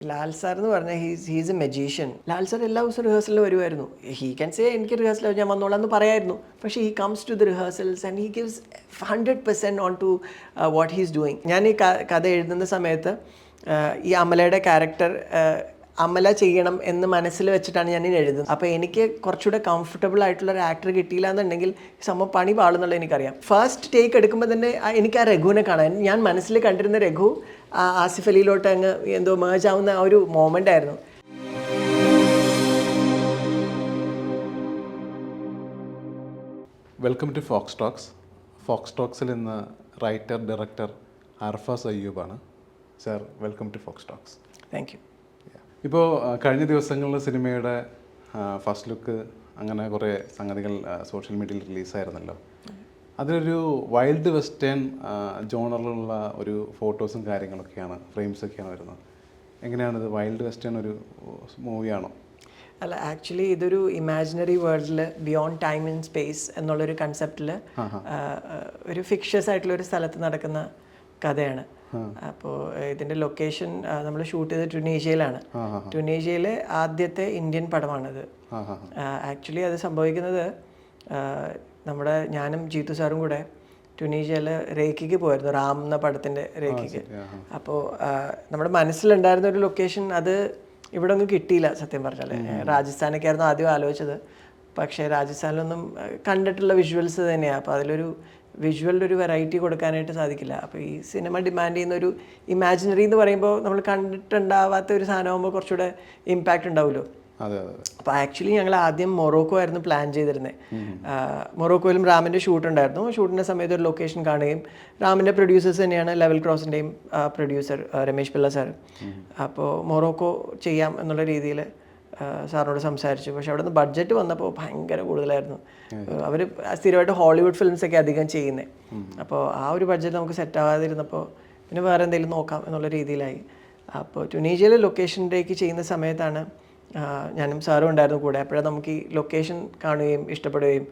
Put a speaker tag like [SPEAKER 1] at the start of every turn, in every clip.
[SPEAKER 1] Lal sir എന്ന് പറഞ്ഞാൽ he's he's a magician Lal sir എല്ലാ ദിവസവും റിഹേഴ്സലിൽ വരുമായിരുന്നു. ഹീ ക്യാൻ സേ എനിക്ക് റിഹേഴ്സൽ ഞാൻ വന്നോളാം എന്ന് പറയായിരുന്നു. പക്ഷേ he comes to the rehearsals and he gives hundred percent on to what he's doing ഞാൻ ഈ കഥ എഴുതുന്ന സമയത്ത് uh, ഈ അമലയുടെ ക്യാരക്ടർ അമല ചെയ്യണം എന്ന് മനസ്സിൽ വെച്ചിട്ടാണ് ഞാൻ എഴുതുന്നത്. അപ്പോൾ എനിക്ക് കുറച്ചുകൂടെ കംഫർട്ടബിൾ ആയിട്ടുള്ള ഒരു ആക്ടർ കിട്ടിയില്ല എന്നുണ്ടെങ്കിൽ സംഭവം പണി പാളുന്നുള്ളത് എനിക്കറിയാം. ഫസ്റ്റ് ടേക്ക് എടുക്കുമ്പോൾ തന്നെ എനിക്ക് ആ രഘുവിനെ കാണാൻ ഞാൻ മനസ്സിൽ കണ്ടിരുന്ന രഘു ആസിഫ് അലിയിലോട്ട് അങ്ങ് എന്തോ മേജ് ആവുന്ന ആ ഒരു മോമെന്റ് ആയിരുന്നു.
[SPEAKER 2] Welcome to Fox Talks Fox ടോക്സിൽ ഇന്ന് writer director Arfa അയ്യൂബാണ് sir welcome to Fox Talks
[SPEAKER 1] thank you
[SPEAKER 2] ഇപ്പോൾ കഴിഞ്ഞ ദിവസങ്ങളിൽ സിനിമയുടെ ഫസ്റ്റ് ലുക്ക് അങ്ങനെ കുറേ സംഗതികൾ സോഷ്യൽ മീഡിയയിൽ റിലീസായിരുന്നല്ലോ അതിലൊരു വൈൽഡ് വെസ്റ്റേൺ ജോണറിലുള്ള ഒരു ഫോട്ടോസും കാര്യങ്ങളൊക്കെയാണ് ഫ്രെയിംസൊക്കെയാണ് വരുന്നത്. എങ്ങനെയാണിത് വൈൽഡ് വെസ്റ്റേൺ ഒരു മൂവിയാണോ
[SPEAKER 1] അല്ല ആക്ച്വലി ഇതൊരു ഇമാജിനറി വേൾഡിൽ ബിയോണ്ട് ടൈം ആൻഡ് സ്പേസ് എന്നുള്ളൊരു കൺസെപ്റ്റിൽ ഒരു ഫിക്ഷസ് ആയിട്ടുള്ള ഒരു സ്ഥലത്ത് നടക്കുന്ന കഥയാണ്. അപ്പോൾ ഇതിന്റെ ലൊക്കേഷൻ നമ്മൾ ഷൂട്ട് ചെയ്തത് ട്യുണീഷ്യയിലാണ് ട്യുണീഷ്യയിലെ ആദ്യത്തെ ഇന്ത്യൻ പടമാണിത്. ആക്ച്വലി അത് സംഭവിക്കുന്നത് നമ്മുടെ ഞാനും ജീത്തു സാറും കൂടെ ട്യുണീഷ്യയിൽ രേഖയ്ക്ക് പോയിരുന്നു റാം എന്ന പടത്തിന്റെ രേഖയ്ക്ക് അപ്പോൾ നമ്മുടെ മനസ്സിലുണ്ടായിരുന്ന ഒരു ലൊക്കേഷൻ അത് ഇവിടെ ഒന്നും കിട്ടിയില്ല സത്യം പറഞ്ഞാൽ രാജസ്ഥാനൊക്കെ ആയിരുന്നു ആദ്യം ആലോചിച്ചത്. പക്ഷേ രാജസ്ഥാനിലൊന്നും കണ്ടിട്ടുള്ള വിഷ്വൽസ് തന്നെയാണ് അപ്പോൾ അതിലൊരു വിഷ്വലിന്റെ ഒരു വെറൈറ്റി കൊടുക്കാനായിട്ട് സാധിക്കില്ല. അപ്പോൾ ഈ സിനിമ ഡിമാൻഡ് ചെയ്യുന്ന ഒരു ഇമാജിനറി എന്ന് പറയുമ്പോൾ നമ്മൾ കണ്ടിട്ടുണ്ടാവാത്ത ഒരു സാധനമാകുമ്പോൾ കുറച്ചുകൂടെ ഇമ്പാക്റ്റ് ഉണ്ടാവുമല്ലോ. അപ്പോൾ ആക്ച്വലി ഞങ്ങൾ ആദ്യം മൊറോക്കോ ആയിരുന്നു പ്ലാൻ ചെയ്തിരുന്നത് മൊറോക്കോയിലും റാമിന്റെ ഷൂട്ട് ഉണ്ടായിരുന്നു. ഷൂട്ടിന്റെ സമയത്ത് ഒരു ലൊക്കേഷൻ കാണുകയും റാമിന്റെ പ്രൊഡ്യൂസേഴ്സ് തന്നെയാണ് ലെവൽ ക്രോസിന്റെയും പ്രൊഡ്യൂസർ രമേശ് പിള്ള സാർ അപ്പോൾ മൊറോക്കോ ചെയ്യാം എന്നുള്ള രീതിയിൽ സാറിനോട് സംസാരിച്ചു. പക്ഷെ അവിടെ നിന്ന് ബഡ്ജറ്റ് വന്നപ്പോൾ ഭയങ്കര കൂടുതലായിരുന്നു. അവർ സ്ഥിരമായിട്ട് ഹോളിവുഡ് ഫിലിംസ് ഒക്കെ അധികം ചെയ്യുന്നത് അപ്പോൾ ആ ഒരു ബഡ്ജറ്റ് നമുക്ക് സെറ്റ് ആവാതിരുന്നപ്പോൾ പിന്നെ വേറെ എന്തെങ്കിലും നോക്കാം എന്നുള്ള രീതിയിലായി. അപ്പോൾ ടുണീഷ്യയിലെ ലൊക്കേഷനിലേക്ക് ചെയ്യുന്ന സമയത്താണ് ഞാനും സാറും ഉണ്ടായിരുന്നു കൂടെ. അപ്പോഴാണ് നമുക്ക് ഈ ലൊക്കേഷൻ കാണുകയും ഇഷ്ടപ്പെടുകയും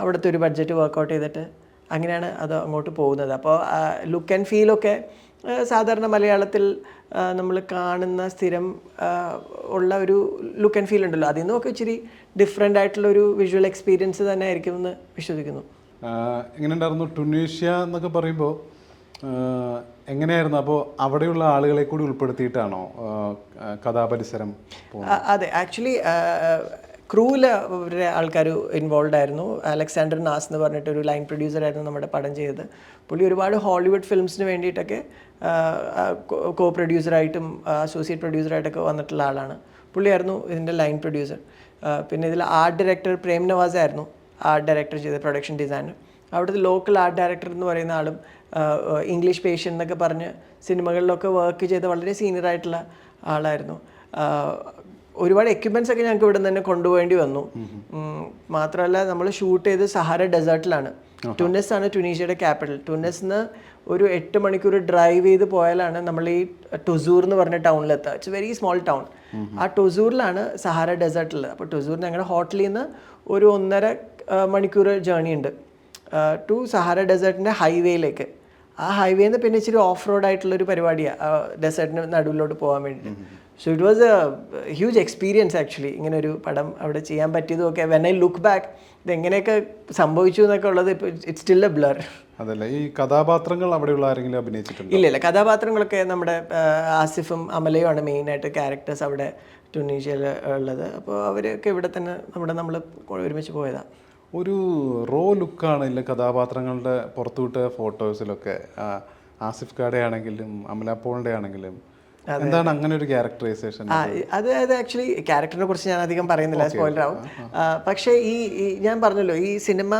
[SPEAKER 1] അവിടുത്തെ ഒരു ബഡ്ജറ്റ് വർക്കൗട്ട് ചെയ്തിട്ട് അങ്ങനെയാണ് അത് അങ്ങോട്ട് പോകുന്നത്. അപ്പോൾ ലുക്ക് ആൻഡ് ഫീലൊക്കെ സാധാരണ മലയാളത്തിൽ നമ്മൾ കാണുന്ന സ്ഥിരം ഉള്ള ഒരു ലുക്ക് ആൻഡ് ഫീൽ ഉണ്ടല്ലോ. അതിൽ നിന്നൊക്കെ ഇച്ചിരി ഡിഫറെന്റ് ആയിട്ടുള്ള ഒരു വിഷ്വൽ എക്സ്പീരിയൻസ് തന്നെ ആയിരിക്കും എന്ന് വിശ്വസിക്കുന്നു.
[SPEAKER 2] എങ്ങനെ ഉണ്ടായിരുന്നു? ടുനീഷ്യ എന്നൊക്കെ പറയുമ്പോൾ എങ്ങനെയായിരുന്നു? അപ്പോൾ അവിടെയുള്ള ആളുകളെ കൂടി ഉൾപ്പെടുത്തിയിട്ടാണോ കഥാപരിസരം
[SPEAKER 1] അതെ. ആക്ച്വലി അവരുടെ ആൾക്കാർ ഇൻവോൾവ് ആയിരുന്നു. അലക്സാണ്ടർ നാസ് എന്ന് പറഞ്ഞിട്ട് ഒരു ലൈൻ പ്രൊഡ്യൂസർ ആയിരുന്നു നമ്മുടെ പടം ചെയ്തത്. പുള്ളി ഒരുപാട് ഹോളിവുഡ് ഫിലിംസിന് വേണ്ടിയിട്ടൊക്കെ കോ പ്രൊഡ്യൂസറായിട്ടും അസോസിയേറ്റ് പ്രൊഡ്യൂസറായിട്ടൊക്കെ വന്നിട്ടുള്ള ആളാണ്. പുള്ളിയായിരുന്നു ഇതിന്റെ ലൈൻ പ്രൊഡ്യൂസർ പിന്നെ ഇതിൽ ആർട്ട് ഡയറക്ടർ പ്രേം നവാസ് ആയിരുന്നു ആർട്ട് ഡയറക്ടർ ചെയ്ത പ്രൊഡക്ഷൻ ഡിസൈനർ അവിടുത്തെ ലോക്കൽ ആർട്ട് ഡയറക്ടർ എന്ന് പറയുന്ന ആളും ഇംഗ്ലീഷ് പേഷ്യൻ എന്നൊക്കെ പറഞ്ഞ് സിനിമകളിലൊക്കെ വർക്ക് ചെയ്ത വളരെ സീനിയർ ആയിട്ടുള്ള ആളായിരുന്നു. ഒരുപാട് എക്യുപ്മെന്റ്സ് ഒക്കെ ഞങ്ങൾക്ക് ഇവിടെ തന്നെ കൊണ്ടുപോകേണ്ടി വന്നു. മാത്രമല്ല നമ്മൾ ഷൂട്ട് ചെയ്ത് സഹാര ഡെസേർട്ടിലാണ് ടുനസ് ആണ് ടുനീഷ്യയുടെ ക്യാപിറ്റൽ ടുനസ്ന്ന് ഒരു എട്ട് മണിക്കൂർ ഡ്രൈവ് ചെയ്ത് പോയാലാണ് നമ്മൾ ഈ ടൊസൂർ എന്ന് പറഞ്ഞ ടൗണിലെത്തുക ഇറ്റ്സ് വെരി സ്മോൾ ടൗൺ ആ ടുസൂറിലാണ് സഹാര ഡെസേർട്ടിൽ അപ്പോൾ ടുസൂർ ഞങ്ങളുടെ ഹോട്ടലിൽ നിന്ന് ഒരു ഒന്നര മണിക്കൂർ ജേണി ഉണ്ട്. ടു സഹാര ഡെസേർട്ടിന്റെ ഹൈവേയിലേക്ക് ആ ഹൈവേന്ന് പിന്നെ ഇച്ചിരി ഓഫ് റോഡ് ആയിട്ടുള്ള ഒരു പരിപാടിയാണ് ഡെസേർട്ടിന് നടുവിലോട്ട് പോകാൻ വേണ്ടിയിട്ട്. So it was a huge experience actually ഇങ്ങനെ ഒരു പടം അവിടെ ചെയ്യാൻ പറ്റിയതും ഒക്കെ വെൻ ഐ ലുക്ക് ബാക്ക് ഇത് എങ്ങനെയൊക്കെ സംഭവിച്ചു എന്നൊക്കെ ഉള്ളത് ഇപ്പോൾ ഇറ്റ് സ്റ്റിൽ എ ബ്ലർ
[SPEAKER 2] അതല്ല ഈ കഥാപാത്രങ്ങൾ അവിടെയുള്ള ആരെങ്കിലും അഭിനയിച്ചിട്ടുണ്ട്?
[SPEAKER 1] ഇല്ല ഇല്ല. കഥാപാത്രങ്ങളൊക്കെ നമ്മുടെ ആസിഫും അമലയുമാണ് മെയിനായിട്ട് ക്യാരക്ടേഴ്സ് അവിടെ ടുണീഷ്യയിൽ ഉള്ളത്. അപ്പോൾ അവരൊക്കെ ഇവിടെ തന്നെ നമ്മുടെ നമ്മൾ ഒരുമിച്ച് പോയതാണ്
[SPEAKER 2] ഒരു റോ ലുക്കാണ് ഇല്ല കഥാപാത്രങ്ങളുടെ പുറത്തുവിട്ട ഫോട്ടോസിലൊക്കെ ആസിഫ് കാടെ ആണെങ്കിലും അമല പോളിന്റെ ആണെങ്കിലും എന്താണ് അങ്ങനെ ഒരു ക്യാരക്ടറൈസേഷൻ
[SPEAKER 1] അത്? അത് ആക്ച്വലി ക്യാരക്ടറിനെ കുറിച്ച് ഞാൻ അധികം പറയുന്നില്ല സ്പോയിലർ ആവും. ആ, പക്ഷേ ഈ ഞാൻ പറഞ്ഞല്ലോ ഈ സിനിമ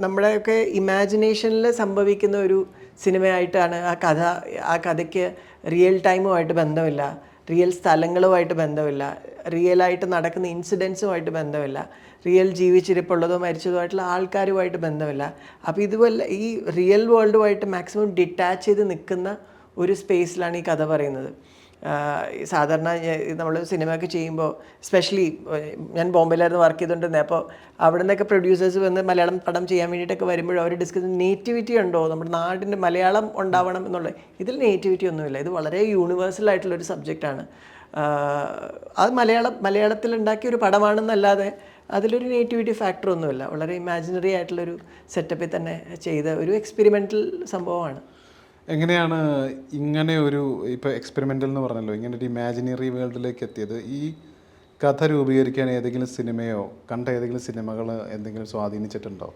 [SPEAKER 1] നമ്മുടെയൊക്കെ ഇമാജിനേഷനിൽ സംഭവിക്കുന്ന ഒരു സിനിമയായിട്ടാണ് ആ കഥ ആ കഥയ്ക്ക് റിയൽ ടൈമുമായിട്ട് ബന്ധമില്ല റിയൽ സ്ഥലങ്ങളുമായിട്ട് ബന്ധമില്ല റിയലായിട്ട് നടക്കുന്ന ഇൻസിഡൻസുമായിട്ട് ബന്ധമില്ല റിയൽ ജീവിച്ചിരിപ്പുള്ളതോ മരിച്ചതോ ആയിട്ടുള്ള ആൾക്കാരുമായിട്ട് ബന്ധമില്ല. അപ്പോൾ ഇതുപോലെ ഈ റിയൽ വേൾഡുമായിട്ട് മാക്സിമം ഡിറ്റാച്ച് ചെയ്ത് നിൽക്കുന്ന ഒരു സ്പേസിലാണ് ഈ കഥ പറയുന്നത്. സാധാരണ നമ്മൾ സിനിമയൊക്കെ ചെയ്യുമ്പോൾ സ്പെഷ്യലി ഞാൻ ബോംബെയിലായിരുന്നു വർക്ക് ചെയ്തുകൊണ്ടിരുന്നത് അപ്പോൾ അവിടെ നിന്നൊക്കെ പ്രൊഡ്യൂസേഴ്സ് വന്ന് മലയാളം പടം ചെയ്യാൻ വേണ്ടിയിട്ടൊക്കെ വരുമ്പോഴും അവർ ഡിസ്കസ് നേറ്റിവിറ്റി ഉണ്ടോ? നമ്മുടെ നാടിന്റെ മലയാളം ഉണ്ടാവണം എന്നുള്ളത് ഇതിൽ നേറ്റിവിറ്റി ഒന്നുമില്ല. ഇത് വളരെ യൂണിവേഴ്സൽ ആയിട്ടുള്ള ഒരു സബ്ജക്റ്റാണ് അത് മലയാളം മലയാളത്തിൽ ഉണ്ടാക്കിയ ഒരു പടമാണെന്നല്ലാതെ അതിലൊരു നേറ്റിവിറ്റി ഫാക്ടർ ഒന്നുമില്ല. വളരെ ഇമാജിനറി ആയിട്ടുള്ളൊരു സെറ്റപ്പിൽ തന്നെ ചെയ്ത ഒരു എക്സ്പെരിമെന്റൽ സംഭവമാണ്.
[SPEAKER 2] എങ്ങനെയാണ് ഇങ്ങനെ ഒരു ഇപ്പോൾ എക്സ്പെരിമെന്റൽ എന്ന് പറഞ്ഞല്ലോ ഇങ്ങനെ ഒരു ഇമാജിനറി വേൾഡിലേക്ക് എത്തിയത്? ഈ കഥ രൂപീകരിക്കാൻ ഏതെങ്കിലും സിനിമയോ കണ്ട ഏതെങ്കിലും സിനിമകൾ എന്തെങ്കിലും സ്വാധീനിച്ചിട്ടുണ്ടോ?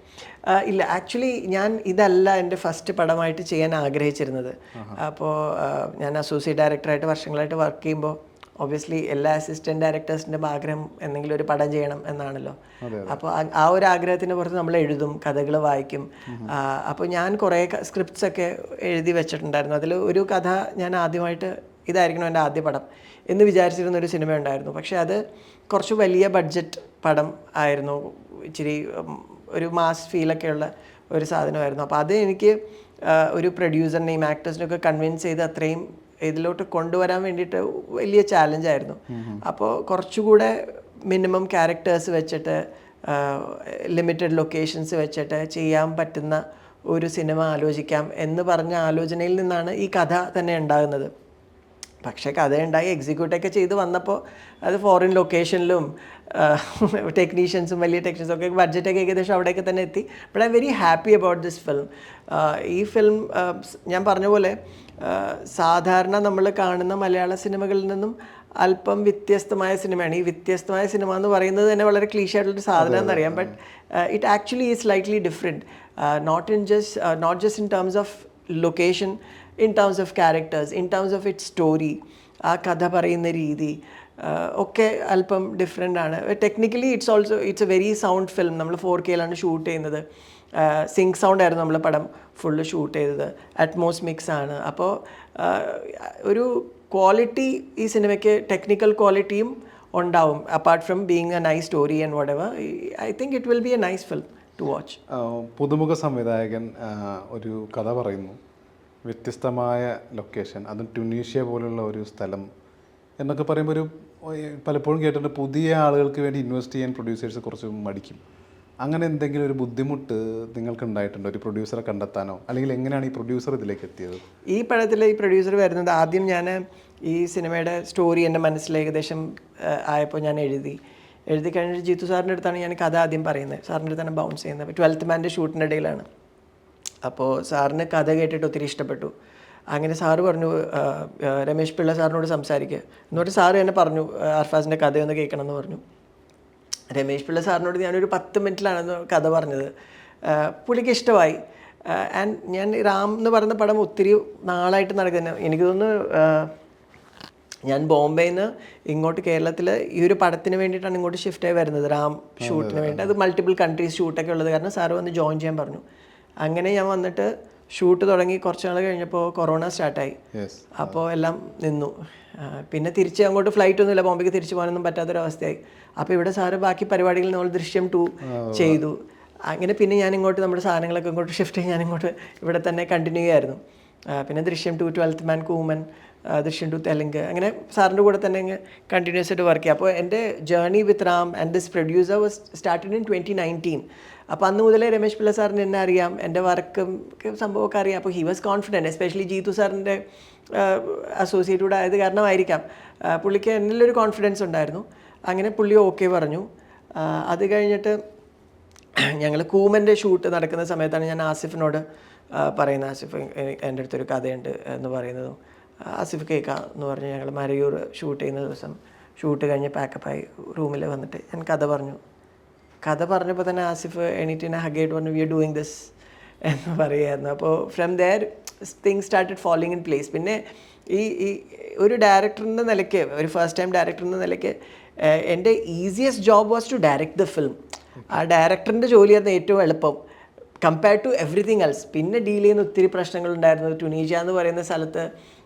[SPEAKER 1] ഇല്ല. ആക്ച്വലി ഞാൻ ഇതല്ല എന്റെ ഫസ്റ്റ് പടമായിട്ട് ചെയ്യാൻ ആഗ്രഹിച്ചിരുന്നത്. അപ്പോൾ ഞാൻ അസോസിയേറ്റ് ഡയറക്ടറായിട്ട് വർഷങ്ങളായിട്ട് വർക്ക് ചെയ്യുമ്പോൾ ഒബ്വിയസ്ലി എല്ലാ അസിസ്റ്റന്റ് ഡയറക്ടേഴ്സിന്റെയും ആഗ്രഹം എന്തെങ്കിലും ഒരു പടം ചെയ്യണം എന്നാണല്ലോ. അപ്പോൾ ആ- ഒരു ആഗ്രഹത്തിന് പുറത്ത് നമ്മൾ എഴുതും കഥകൾ വായിക്കും. അപ്പോൾ ഞാൻ കുറേ സ്ക്രിപ്റ്റ്സ് ഒക്കെ എഴുതി വെച്ചിട്ടുണ്ടായിരുന്നു. അതിൽ ഒരു കഥ ഞാൻ ആദ്യമായിട്ട് ഇതായിരിക്കണം എന്റെ ആദ്യ പടം എന്ന് വിചാരിച്ചിരുന്ന ഒരു സിനിമ ഉണ്ടായിരുന്നു. പക്ഷേ അത് കുറച്ച് വലിയ ബഡ്ജറ്റ് പടം ആയിരുന്നു. ഇച്ചിരി ഒരു മാസ് ഫീലൊക്കെ ഉള്ള ഒരു സാധനമായിരുന്നു. അപ്പോൾ അത് എനിക്ക് ഒരു പ്രൊഡ്യൂസറിനെയും ആക്ടേഴ്സിനെയൊക്കെ കൺവിൻസ് ചെയ്ത് അത്രയും ഇതിലോട്ട് കൊണ്ടുവരാൻ വേണ്ടിയിട്ട് വലിയ ചാലഞ്ചായിരുന്നു അപ്പോൾ കുറച്ചുകൂടെ മിനിമം ക്യാരക്ടേഴ്സ് വെച്ചിട്ട് ലിമിറ്റഡ് ലൊക്കേഷൻസ് വെച്ചിട്ട് ചെയ്യാൻ പറ്റുന്ന ഒരു സിനിമ ആലോചിക്കാം എന്ന് പറഞ്ഞ ആലോചനയിൽ നിന്നാണ് ഈ കഥ തന്നെ ഉണ്ടാകുന്നത്. പക്ഷേ കഥയുണ്ടായി എക്സിക്യൂട്ടൊക്കെ ചെയ്ത് വന്നപ്പോൾ അത് ഫോറിൻ ലൊക്കേഷനിലും ടെക്നീഷ്യൻസും വലിയ ടെക്നീഷ്യൻസും ഒക്കെ ബഡ്ജറ്റൊക്കെ ഏകദേശം അവിടെയൊക്കെ തന്നെ എത്തി. But I very happy about this film ഈ ഫിലിം ഞാൻ പറഞ്ഞ പോലെ സാധാരണ നമ്മൾ കാണുന്ന മലയാള സിനിമകളിൽ നിന്നും അല്പം വ്യത്യസ്തമായ സിനിമയാണ്. ഈ വ്യത്യസ്തമായ സിനിമ എന്ന് പറയുന്നത് തന്നെ വളരെ ക്ലീഷ് ആയിട്ടുള്ളൊരു സാധനം എന്നറിയാം. But it actually is lightly different not in just not just in terms of location in terms of characters in terms of it story ആ കഥ പറയുന്ന രീതി ഒക്കെ അല്പം ഡിഫറെന്റ് ആണ്. Technically it's also it's a very sound film നമ്മൾ four കെയിലാണ് shoot ചെയ്യുന്നത്. സിങ്ക് സൗണ്ട് ആയിരുന്നു നമ്മൾ പടം ഫുള്ള് ഷൂട്ട് ചെയ്തത്. അറ്റ്മോസ് മിക്സ് ആണ്. അപ്പോൾ ഒരു ക്വാളിറ്റി ഈ സിനിമയ്ക്ക് ടെക്നിക്കൽ ക്വാളിറ്റിയും ഉണ്ടാവും. Apart from being a nice story and whatever I think it will be a nice film to watch
[SPEAKER 2] പുതുമുഖ സംവിധായകൻ ഒരു കഥ പറയുന്നു. വ്യത്യസ്തമായ ലൊക്കേഷൻ അതും ട്യൂണീഷ്യ പോലുള്ള ഒരു സ്ഥലം എന്നൊക്കെ പറയുമ്പോൾ ഒരു പലപ്പോഴും കേട്ടിട്ടുണ്ട് പുതിയ ആളുകൾക്ക് വേണ്ടി ഇൻവെസ്റ്റ് ചെയ്യാൻ പ്രൊഡ്യൂസേഴ്സ് കുറച്ച് മടിക്കും. അങ്ങനെ എന്തെങ്കിലും ഒരു ബുദ്ധിമുട്ട് നിങ്ങൾക്ക് ഉണ്ടായിട്ടുണ്ടോ ഒരു പ്രൊഡ്യൂസറെ കണ്ടെത്താനോ? അല്ലെങ്കിൽ എങ്ങനെയാണ് ഈ പ്രൊഡ്യൂസർ ഇതിലേക്ക് എത്തിയത്?
[SPEAKER 1] ഈ പടത്തിൽ ഈ പ്രൊഡ്യൂസർ വരുന്നത് ആദ്യം ഞാൻ ഈ സിനിമയുടെ സ്റ്റോറി എന്റെ മനസ്സിൽ ഏകദേശം ആയപ്പോൾ ഞാൻ എഴുതി. എഴുതി കഴിഞ്ഞിട്ട് ജീത്തു സാറിന്റെ അടുത്താണ് ഞാൻ കഥ ആദ്യം പറയുന്നത്. സാറിന്റെ അടുത്താണ് ബൗൺസ് ചെയ്യുന്നത്. ട്വൽത്ത് മാന്റെ ഷൂട്ടിന്റെ ഇടയിലാണ്. അപ്പോൾ സാറിന് കഥ കേട്ടിട്ട് ഒത്തിരി ഇഷ്ടപ്പെട്ടു. അങ്ങനെ സാറ് പറഞ്ഞു രമേശ് പിള്ള സാറിനോട് സംസാരിക്കുക എന്നിട്ട് സാറ് എന്നെ പറഞ്ഞു അർഫാസിന്റെ കഥയൊന്ന് കേൾക്കണം എന്ന് പറഞ്ഞു. രമേശ് പിള്ള സാറിനോട് ഞാനൊരു പത്ത് മിനിറ്റിലാണ് കഥ പറഞ്ഞത്. പുള്ളിക്ക് ഇഷ്ടമായി. ആൻഡ് ഞാൻ റാം എന്ന് പറയുന്ന പടം ഒത്തിരി നാളായിട്ട് നടക്കുന്ന. എനിക്ക് തോന്നുന്നു ഞാൻ ബോംബെയിൽ നിന്ന് ഇങ്ങോട്ട് കേരളത്തിൽ ഈ ഒരു പടത്തിന് വേണ്ടിയിട്ടാണ് ഇങ്ങോട്ട് ഷിഫ്റ്റ് ആയി വരുന്നത്. റാം ഷൂട്ടിന് വേണ്ടി. അത് മൾട്ടിപ്പിൾ കൺട്രീസ് ഷൂട്ടൊക്കെ ഉള്ളത് കാരണം സാറ് വന്ന് ജോയിൻ ചെയ്യാൻ പറഞ്ഞു. അങ്ങനെ ഞാൻ വന്നിട്ട് ഷൂട്ട് തുടങ്ങി കുറച്ച് നാൾ കഴിഞ്ഞപ്പോൾ കൊറോണ സ്റ്റാർട്ടായി. അപ്പോൾ എല്ലാം നിന്നു. പിന്നെ തിരിച്ച് അങ്ങോട്ട് ഫ്ലൈറ്റ് ഒന്നുമില്ല. ബോംബെക്ക് തിരിച്ചു പോകാനൊന്നും പറ്റാത്തൊരവസ്ഥയായി. അപ്പോൾ ഇവിടെ സാറ് ബാക്കി പരിപാടികൾ നമ്മൾ ദൃശ്യം ടു ചെയ്തു. അങ്ങനെ പിന്നെ ഞാൻ ഇങ്ങോട്ട് നമ്മുടെ സാധനങ്ങളൊക്കെ ഇങ്ങോട്ട് ഷിഫ്റ്റ് ചെയ്ത് ഞാൻ ഇങ്ങോട്ട് ഇവിടെ തന്നെ കണ്ടിന്യൂ ആയിരുന്നു പിന്നെ ദൃശ്യം ടു ട്വൽത്ത് മാൻ കൂമൻ ആ, ദൃശ്യം ടു തെലുങ്ക് അങ്ങനെ സാറിന്റെ കൂടെ തന്നെ അങ്ങ് കണ്ടിന്യൂസ് ആയിട്ട് വർക്ക് ചെയ്യാം. അപ്പോൾ എന്റെ journey with Ram and this producer was started in twenty nineteen അപ്പോൾ അന്ന് മുതലേ രമേശ് പിള്ള സാറിന് എന്നെ അറിയാം. എന്റെ വർക്കും സംഭവമൊക്കെ അറിയാം. അപ്പോൾ he was confident especially Jeethu സാറിന്റെ അസോസിയേറ്റ് കൂടെ ആയത് കാരണമായിരിക്കാം. പുള്ളിക്ക് എന്നിലൊരു കോൺഫിഡൻസ് ഉണ്ടായിരുന്നു. അങ്ങനെ പുള്ളി ഓക്കെ പറഞ്ഞു. അത് കഴിഞ്ഞിട്ട് ഞങ്ങൾ കൂമന്റെ ഷൂട്ട് നടക്കുന്ന സമയത്താണ് ഞാൻ ആസിഫിനോട് പറയുന്നത്. ആസിഫ് എന്റെ അടുത്തൊരു കഥയുണ്ട് എന്ന് പറയുന്നതും. ആസിഫ് കേക്ക എന്ന് പറഞ്ഞ് ഞങ്ങൾ മരയൂർ ഷൂട്ട് ചെയ്യുന്ന ദിവസം ഷൂട്ട് കഴിഞ്ഞ് പാക്കപ്പായി റൂമിൽ വന്നിട്ട് ഞാൻ കഥ പറഞ്ഞു. കഥ പറഞ്ഞപ്പോൾ തന്നെ ആസിഫ് എണീറ്റിനെ ഹഗേഡ് പറഞ്ഞു വി ആർ ഡൂയിങ് ദിസ് എന്ന് പറയുമായിരുന്നു അപ്പോൾ from there thing started following in place പിന്നെ ഈ ഈ ഒരു ഡയറക്ടറിന്റെ നിലയ്ക്ക് ഒരു ഫസ്റ്റ് ടൈം ഡയറക്ടറിന്റെ നിലയ്ക്ക് എന്റെ easiest job was to direct the film ആ ഡയറക്ടറിന്റെ ജോലിയായിരുന്നു ഏറ്റവും എളുപ്പം. കമ്പയർഡ് ടു എവറിഥിങ് എൽസ് പിന്നെ ഡീൽ ചെയ്യുന്ന ഒത്തിരി പ്രശ്നങ്ങളുണ്ടായിരുന്നു. ടുണീഷ്യ എന്ന് പറയുന്ന സ്ഥലത്ത്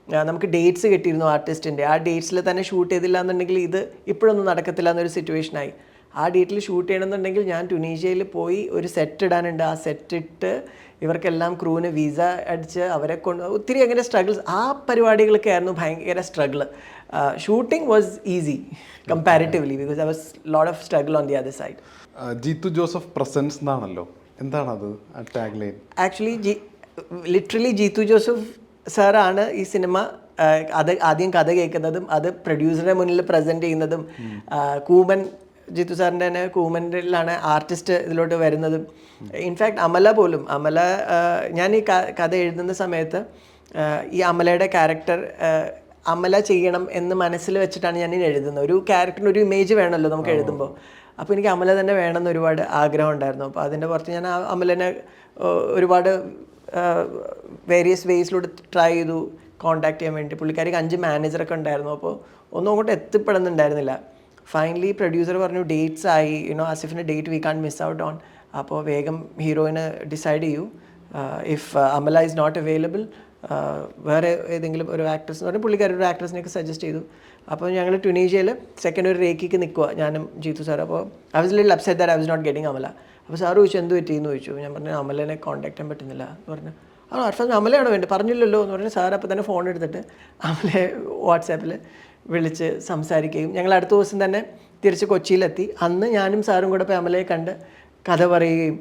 [SPEAKER 1] നമുക്ക് ഡേറ്റ്സ് കിട്ടിയിരുന്നു ആർട്ടിസ്റ്റിന്റെ ആ ഡേറ്റ്സിൽ തന്നെ ഷൂട്ട് ചെയ്തില്ല എന്നുണ്ടെങ്കിൽ ഇത് ഇപ്പോഴൊന്നും നടക്കത്തില്ല എന്നൊരു സിറ്റുവേഷനായി ആ ഡേറ്റിൽ ഷൂട്ട് ചെയ്യണമെന്നുണ്ടെങ്കിൽ ഞാൻ ടുണീഷ്യയിൽ പോയി ഒരു സെറ്റ് ഇടാനുണ്ട്. ആ സെറ്റ് ഇട്ട് ഇവർക്കെല്ലാം ക്രൂവിന് വിസ അടിച്ച് അവരെ കൊണ്ട് ഒത്തിരി അങ്ങനെ സ്ട്രഗിൾസ് ആ പരിപാടികളൊക്കെ ആയിരുന്നു ഭയങ്കര struggle shooting was easy comparatively because I was lot of struggle on the other side
[SPEAKER 2] Jeethu Joseph presence എന്നാണല്ലോ എന്താണത്
[SPEAKER 1] ആക്ച്വലി ജി ലിറ്ററലി ജീത്തു ജോസഫ് സാറാണ് ഈ സിനിമ അത് ആദ്യം കഥ കേൾക്കുന്നതും അത് പ്രൊഡ്യൂസറുടെ മുന്നിൽ പ്രസന്റ് ചെയ്യുന്നതും കൂമൻ ജിത്തു സാറിന്റെ തന്നെ കൂമന്റിലാണ് ആർട്ടിസ്റ്റ് ഇതിലോട്ട് വരുന്നതും. ഇൻഫാക്ട് അമല പോലും അമല ഞാൻ ഈ കഥ എഴുതുന്ന സമയത്ത് ഈ അമലയുടെ ക്യാരക്ടർ അമല ചെയ്യണം എന്ന് മനസ്സിൽ വെച്ചിട്ടാണ് ഞാൻ ഇനി എഴുതുന്നത്. ഒരു ക്യാരക്ടറിന് ഒരു ഇമേജ് വേണമല്ലോ നമുക്ക് എഴുതുമ്പോൾ. അപ്പോൾ എനിക്ക് അമല തന്നെ വേണമെന്ന് ഒരുപാട് ആഗ്രഹം ഉണ്ടായിരുന്നു. അപ്പോൾ അതിന്റെ പുറത്ത് ഞാൻ ആ അമലനെ ഒരുപാട് വേരിയസ് വേസിലൂടെ ട്രൈ ചെയ്തു കോണ്ടാക്ട് ചെയ്യാൻ വേണ്ടി. പുള്ളിക്കാരിക്ക് അഞ്ച് മാനേജറൊക്കെ ഉണ്ടായിരുന്നു. അപ്പോൾ ഒന്നും അങ്ങോട്ട് എത്തിപ്പെടുന്നുണ്ടായിരുന്നില്ല. ഫൈനലി പ്രൊഡ്യൂസർ പറഞ്ഞു ഡേറ്റ്സ് ആയി. You know ആസിഫിന്റെ date we can't miss out on അപ്പോൾ വേഗം ഹീറോയിന് ഡിസൈഡ് ചെയ്യൂ. If Amala is not available വേറെ ഏതെങ്കിലും ഒരു ആക്ട്രസ് എന്ന് പറഞ്ഞാൽ പുള്ളിക്കാരി ഒരു ആക്ട്രസിനെയൊക്കെ സജസ്റ്റ് ചെയ്തു. അപ്പോൾ ഞങ്ങൾ ട്യൂണീഷ്യയിൽ സെക്കൻഡ് ഒരു റേക്കിക്ക് നിൽക്കുക ഞാനും ജീത്തു സാർ അപ്പോൾ I was little upset that I was not getting Amala അപ്പോൾ സാറ് ചോദിച്ചു എന്ത് പറ്റിയെന്ന് ചോദിച്ചു? ഞാൻ പറഞ്ഞു അമലനെ കോൺടാക്ട് ചെയ്യാൻ പറ്റുന്നില്ല. എന്ന് പറഞ്ഞു. ആ അർഫാൻ അമലയാണ് വേണ്ടത്? പറഞ്ഞില്ലല്ലോ. എന്ന് പറഞ്ഞ് സാർ അപ്പോൾ തന്നെ ഫോൺ എടുത്തിട്ട് അമലെ വാട്സാപ്പിൽ വിളിച്ച് സംസാരിക്കുകയും ഞങ്ങൾ അടുത്ത ദിവസം തന്നെ തിരിച്ച് കൊച്ചിയിലെത്തി. അന്ന് ഞാനും സാറും കൂടെ പോയി അമലയെ കണ്ട് കഥ പറയുകയും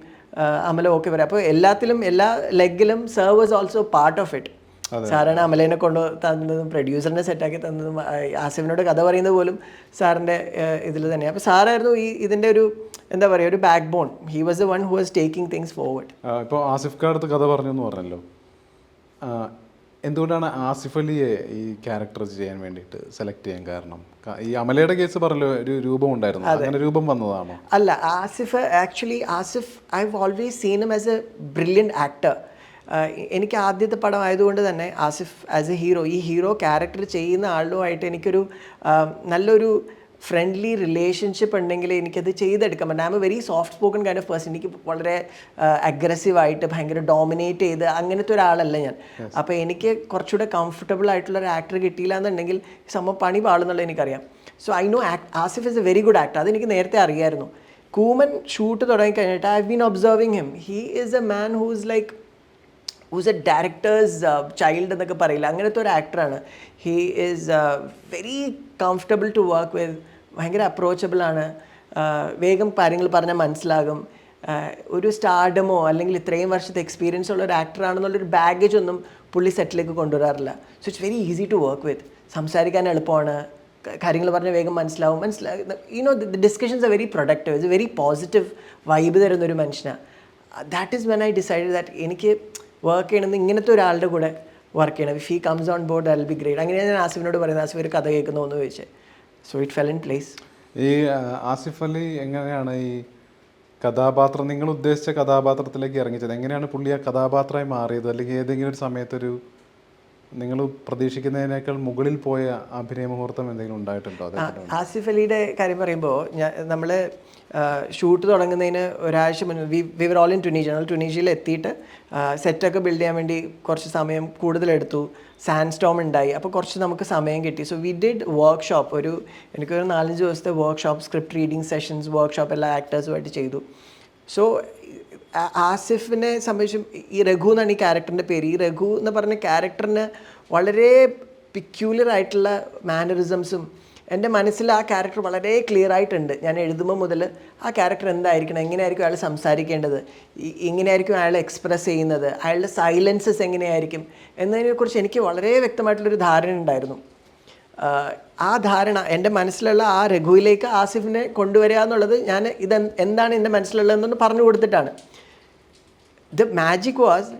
[SPEAKER 1] അമല ഓക്കെ പറയാം. അപ്പോൾ എല്ലാത്തിലും എല്ലാ ലെഗിലും serve was also part of it സാറാണ് അമലേനെ കൊണ്ട് തന്നതും പ്രൊഡ്യൂസറിനെ സെറ്റാക്കി തന്നതും ആസിഫിനോട് കഥ പറയുന്നത് പോലും സാറിന്റെ ഇതിൽ തന്നെയാണ് അപ്പോൾ സാറായിരുന്നു ഈ ഇതിന്റെ ഒരു എന്താ പറയുക ഒരു backbone he was the one who was taking things forward
[SPEAKER 2] ഇപ്പോൾ ആസിഫ് ഖാൻ അടുത്ത് കഥ പറഞ്ഞു എന്ന് പറഞ്ഞല്ലോ എന്തുകൊണ്ടാണ് ആസിഫ് അലിയെ ഈ ക്യാരക്ടർ ചെയ്യാൻ വേണ്ടിയിട്ട് സെലക്ട് ചെയ്യാൻ കാരണം? ഈ അമലയുടെ കേസ് പറഞ്ഞല്ലോ ഒരു രൂപം ഉണ്ടായിരുന്നു. അങ്ങനെ രൂപം വന്നതാണോ?
[SPEAKER 1] അല്ല Asif actually Asif I have always seen him as a brilliant actor എനിക്ക് ആദ്യത്തെ പടം ആയതുകൊണ്ട് തന്നെ ആസിഫ് ആസ് എ ഹീറോ ഈ ഹീറോ ക്യാരക്ടർ ചെയ്യുന്ന ആളുമായിട്ട് എനിക്കൊരു ആ, നല്ലൊരു ഫ്രണ്ട്ലി റിലേഷൻഷിപ്പ് ഉണ്ടെങ്കിൽ എനിക്കത് ചെയ്തെടുക്കാൻ പറ്റും. I'm very soft spoken kind of person എനിക്ക് വളരെ അഗ്രസീവായിട്ട് ഭയങ്കര ഡോമിനേറ്റ് ചെയ്ത് അങ്ങനത്തെ ഒരാളല്ല ഞാൻ. അപ്പോൾ എനിക്ക് കുറച്ചുകൂടെ കംഫർട്ടബിൾ ആയിട്ടുള്ള ഒരു ആക്ടർ കിട്ടിയില്ല എന്നുണ്ടെങ്കിൽ സംഭവം പണി പാളുന്നുള്ളത് എനിക്കറിയാം. So I know act Asif is a very good actor അതെനിക്ക് നേരത്തെ അറിയായിരുന്നു. കൂമൻ ഷൂട്ട് തുടങ്ങി കഴിഞ്ഞിട്ട് I have been observing him he is a man whose like whose a director's child എന്നൊക്കെ പറയില്ല. അങ്ങനത്തെ ഒരു ആക്ടറാണ് he is very comfortable to work with ഭയങ്കര അപ്രോച്ചബിൾ ആണ്. Uh, വേഗം കാര്യങ്ങൾ പറഞ്ഞാൽ മനസ്സിലാകും. Uh, ഒരു സ്റ്റാർഡമോ അല്ലെങ്കിൽ ഇത്രയും വർഷത്തെ എക്സ്പീരിയൻസ് ഉള്ള ഒരു ആക്ടറാണെന്നുള്ളൊരു ബാഗേജ് ഒന്നും പുള്ളി സെറ്റിലേക്ക് കൊണ്ടുവരാറില്ല. So it's very easy to work with സംസാരിക്കാൻ എളുപ്പമാണ്. കാര്യങ്ങൾ പറഞ്ഞാൽ വേഗം മനസ്സിലാവും. You you know the discussions a very productive it's very positive vibe തരുന്ന ഒരു മനുഷ്യനാണ് that is when I decide that എനിക്ക് വർക്ക് ചെയ്യണമെന്ന് ഇങ്ങനത്തെ ഒരാളുടെ കൂടെ വർക്ക് ചെയ്യണം. If he comes on board I be great അങ്ങനെയാണ് ഞാൻ ആസിഫിനോട് പറയുന്നത്. ആസിഫ് ഒരു കഥ കേൾക്കുന്നു എന്ന് ചോദിച്ചത് so it fell in place
[SPEAKER 2] ഈ ആസിഫ് അലി എങ്ങനെയാണ് ഈ കഥാപാത്രം നിങ്ങൾ ഉദ്ദേശിച്ച കഥാപാത്രത്തിലേക്ക് ഇറങ്ങിച്ചത്? എങ്ങനെയാണ് പുള്ളി ആ കഥാപാത്രമായി മാറിയത്? അല്ലെങ്കിൽ ഏതെങ്കിലും ഒരു സമയത്തൊരു നിങ്ങൾ പ്രതീക്ഷിക്കുന്നതിനേക്കാൾ മുകളിൽ പോയ അഭിനയ മുഹൂർത്തം എന്തെങ്കിലും ഉണ്ടായിട്ടുണ്ടോ?
[SPEAKER 1] ആസിഫ് അലിയുടെ കാര്യം പറയുമ്പോൾ ഞാൻ നമ്മൾ ഷൂട്ട് തുടങ്ങുന്നതിന് ഒരാഴ്ച മുന്നേ we we were all in Tunisia ഞങ്ങൾ ടുനീഷ്യയിൽ എത്തിയിട്ട് സെറ്റൊക്കെ ബിൽഡ് ചെയ്യാൻ വേണ്ടി കുറച്ച് സമയം കൂടുതലെടുത്തു. സാൻഡ് സ്റ്റോം ഉണ്ടായി. അപ്പോൾ കുറച്ച് നമുക്ക് സമയം കിട്ടി. So we did workshop ഒരു എനിക്കൊരു നാലഞ്ച് ദിവസത്തെ workshop script reading sessions work workshop എല്ലാ ആക്ടേഴ്സുമായിട്ട് ചെയ്തു. സോ ആസിഫിനെ സംബന്ധിച്ച് ഈ രഘു എന്നാണ് ഈ ക്യാരക്ടറിന്റെ പേര്. ഈ രഘു എന്ന് പറഞ്ഞ ക്യാരക്ടറിന് വളരെ പിക്യൂലർ ആയിട്ടുള്ള മാനറിസംസും എന്റെ മനസ്സിൽ ആ ക്യാരക്ടർ വളരെ ക്ലിയർ ആയിട്ടുണ്ട്. ഞാൻ എഴുതുമ്പോൾ മുതൽ ആ ക്യാരക്ടർ എന്തായിരിക്കണം എങ്ങനെയായിരിക്കും അയാൾ സംസാരിക്കേണ്ടത് എങ്ങനെയായിരിക്കും അയാൾ എക്സ്പ്രസ് ചെയ്യുന്നത് അയാളുടെ സൈലൻസസ് എങ്ങനെയായിരിക്കും എന്നതിനെക്കുറിച്ച് എനിക്ക് വളരെ വ്യക്തമായിട്ടുള്ളൊരു ധാരണ ഉണ്ടായിരുന്നു ആ ധാരണ എന്റെ മനസ്സിലുള്ള ആ രഘുവിലേക്ക് ആസിഫിനെ കൊണ്ടുവരിക എന്നുള്ളത് ഞാൻ ഇത് എന്താണ് എന്റെ മനസ്സിലുള്ളതെന്നൊന്ന് പറഞ്ഞു കൊടുത്തിട്ടാണ്. The magic was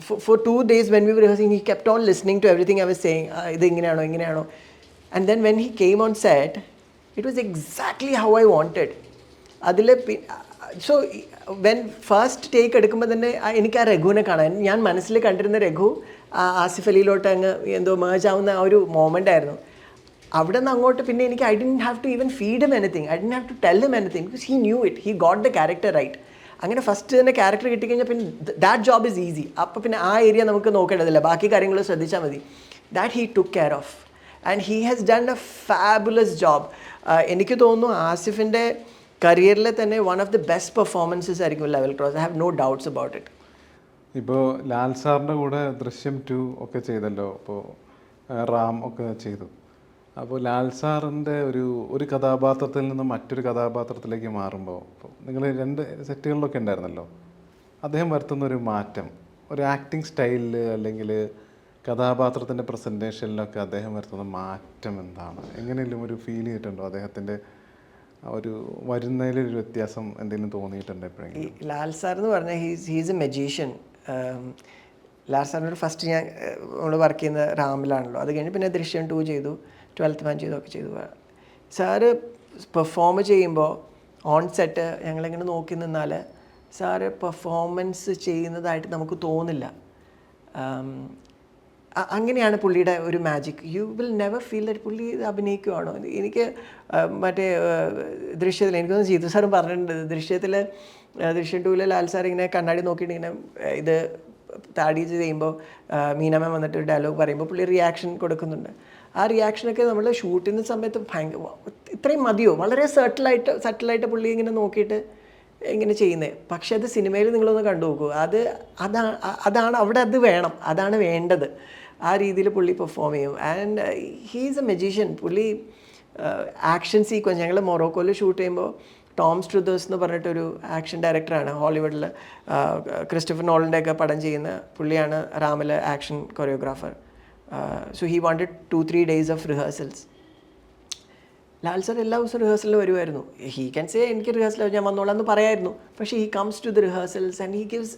[SPEAKER 1] for two days when we rehearsing he kept on listening to everything I everything saying was saying. "Ah, ഇത് ഇങ്ങനെയാണോ ഇങ്ങനെയാണോ? And then when he came on set it was exactly how I wanted അതിൽ so when first take എടുക്കുമ്പോൾ തന്നെ എനിക്ക് ആ രഘുവിനെ കാണാൻ ഞാൻ മനസ്സിൽ കണ്ടിരുന്ന രഘു ആസിഫ് അലിയിലോട്ട് അങ്ങ് എന്തോ മേജ് ആവുന്ന ആ ഒരു മോമെന്റ് ആയിരുന്നു. അവിടെ നിന്ന് അങ്ങോട്ട് പിന്നെ എനിക്ക് I didn't have to even feed them anything I didn't have to tell them anything because he knew it he got the character right അങ്ങനെ ഫസ്റ്റ് തന്നെ ക്യാരക്ടർ കിട്ടിക്കഴിഞ്ഞാൽ പിന്നെ ദാറ്റ് ജോബ് ഇസ് ഈസി അപ്പോൾ പിന്നെ ആ ഏരിയ നമുക്ക് നോക്കേണ്ടതില്ല. ബാക്കി കാര്യങ്ങൾ ശ്രദ്ധിച്ചാൽ മതി. That he took care of and he has done a fabulous job എനിക്ക് തോന്നുന്നു ആസിഫിന്റെ കരിയറിലെ തന്നെ one of the best performances ആയിരിക്കും Level Cross I have no doubts about it
[SPEAKER 2] ഇപ്പോൾ ലാൽ സാറിന്റെ കൂടെ ദൃശ്യം ടു ഒക്കെ ചെയ്തല്ലോ. അപ്പോൾ റാം ഒക്കെ ചെയ്തു. അപ്പോൾ ലാൽ സാറിന്റെ ഒരു ഒരു കഥാപാത്രത്തിൽ നിന്ന് മറ്റൊരു കഥാപാത്രത്തിലേക്ക് മാറുമ്പോൾ ഇപ്പോൾ നിങ്ങൾ രണ്ട് സെറ്റുകളിലൊക്കെ ഉണ്ടായിരുന്നല്ലോ? അദ്ദേഹം വരുത്തുന്ന ഒരു മാറ്റം ഒരു ആക്ടിങ് സ്റ്റൈലിൽ അല്ലെങ്കിൽ കഥാപാത്രത്തിന്റെ പ്രസന്റേഷനിലൊക്കെ അദ്ദേഹം വരുത്തുന്ന മാറ്റം എന്താണ്? എങ്ങനെയെങ്കിലും ഒരു ഫീൽ ചെയ്തിട്ടുണ്ടോ അദ്ദേഹത്തിന്റെ ഒരു വരുന്നതിലൊരു വ്യത്യാസം എന്തെങ്കിലും തോന്നിയിട്ടുണ്ടോ എപ്പോഴെങ്കിലും?
[SPEAKER 1] ലാൽ സാർ എന്ന് പറഞ്ഞാൽ he's he's a magician Lal സാറിനോട് ഫസ്റ്റ് ഞാൻ നമ്മൾ വർക്ക് ചെയ്യുന്ന റാമിലാണല്ലോ. അത് കഴിഞ്ഞ് പിന്നെ ദൃശ്യം ടു ചെയ്തു ട്വൽത്ത് മാൻ ചെയ്തു ഒക്കെ ചെയ്തു. സാറ് പെർഫോം ചെയ്യുമ്പോൾ ഓൺ സെറ്റ് ഞങ്ങളിങ്ങനെ നോക്കി നിന്നാൽ സാറ് പെർഫോമൻസ് ചെയ്യുന്നതായിട്ട് നമുക്ക് തോന്നില്ല. അങ്ങനെയാണ് പുള്ളിയുടെ ഒരു magic you will never feel that പുള്ളി ഇത് അഭിനയിക്കുവാണോ? എനിക്ക് മറ്റേ ദൃശ്യത്തിൽ എനിക്കൊന്ന് ജീതു സാറും പറഞ്ഞിട്ടുണ്ട്. ദൃശ്യത്തിൽ ദൃശ്യം ടൂലെ ലാൽ സാർ ഇങ്ങനെ കണ്ണാടി നോക്കിയിട്ട് ഇങ്ങനെ ഇത് താടി ചെയ്യുമ്പോൾ മീനമ്മ വന്നിട്ട് ഡയലോഗ് പറയുമ്പോൾ പുള്ളി റിയാക്ഷൻ കൊടുക്കുന്നുണ്ട്. ആ റിയാക്ഷനൊക്കെ നമ്മൾ ഷൂട്ട് ചെയ്യുന്ന സമയത്ത് ഭയങ്കര ഇത്രയും മതിയോ? വളരെ സെട്ടിലായിട്ട് സെറ്റിലായിട്ട് പുള്ളി ഇങ്ങനെ നോക്കിയിട്ട് ഇങ്ങനെ ചെയ്യുന്നത് പക്ഷേ അത് സിനിമയിൽ നിങ്ങളൊന്ന് കണ്ടു നോക്കൂ അത് അതാണ് അതാണ് അവിടെ അത് വേണം. അതാണ് വേണ്ടത്. ആ രീതിയിൽ പുള്ളി പെർഫോം ചെയ്യും. ആൻഡ് ഹീസ് എ മെജീഷ്യൻ പുള്ളി ആക്ഷൻ സീക്വൻസ് ഞങ്ങൾ മൊറോക്കോയിൽ ഷൂട്ട് ചെയ്യുമ്പോൾ ടോം സ്ട്രുദേഴ്സ് എന്ന് പറഞ്ഞിട്ടൊരു ആക്ഷൻ ഡയറക്ടറാണ് ഹോളിവുഡിൽ ക്രിസ്റ്റഫർ നോളിന്റെ ഒക്കെ പടം ചെയ്യുന്ന പുള്ളിയാണ് റാമിലെ action choreographer so he wanted two three days of rehearsals Lal sir എല്ലാ ദിവസവും റിഹേഴ്സലിൽ വരുമായിരുന്നു ഹീ ക്യാൻ സേ എനിക്ക് റിഹേഴ്സൽ ഞാൻ വന്നോളാം എന്ന് പറയായിരുന്നു. പക്ഷേ he comes to the rehearsals and he gives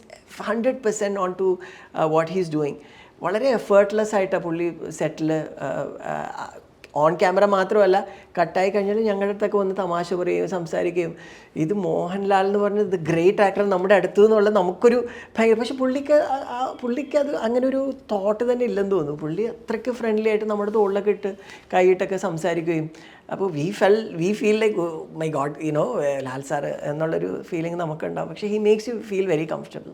[SPEAKER 1] hundred percent on to what he's doing വളരെ എഫേർട്ട്ലെസ് ആയിട്ടാണ് പുള്ളി സെറ്റിൽ ഓൺ ക്യാമറ മാത്രമല്ല കട്ടായി കഴിഞ്ഞാൽ ഞങ്ങളുടെ അടുത്തൊക്കെ വന്ന് തമാശ പറയുകയും സംസാരിക്കുകയും. ഇത് മോഹൻലാൽ എന്ന് പറഞ്ഞത് ഇത് ഗ്രേറ്റ് ആക്ടർ നമ്മുടെ അടുത്ത് നിന്നുള്ള നമുക്കൊരു ഭയങ്കര പക്ഷെ പുള്ളിക്ക് പുള്ളിക്ക് അത് അങ്ങനെ ഒരു തോട്ട് തന്നെ ഇല്ലെന്ന് തോന്നുന്നു. പുള്ളി അത്രയ്ക്ക് ഫ്രണ്ട്ലി ആയിട്ട് നമ്മുടെ തോളിലൊക്കെ ഇട്ട് കൈയിട്ടൊക്കെ സംസാരിക്കുകയും. അപ്പോൾ we fell we feel like my God you know Lal sir എന്നുള്ളൊരു ഫീലിംഗ് നമുക്കുണ്ടാവും. പക്ഷേ he makes you feel very comfortable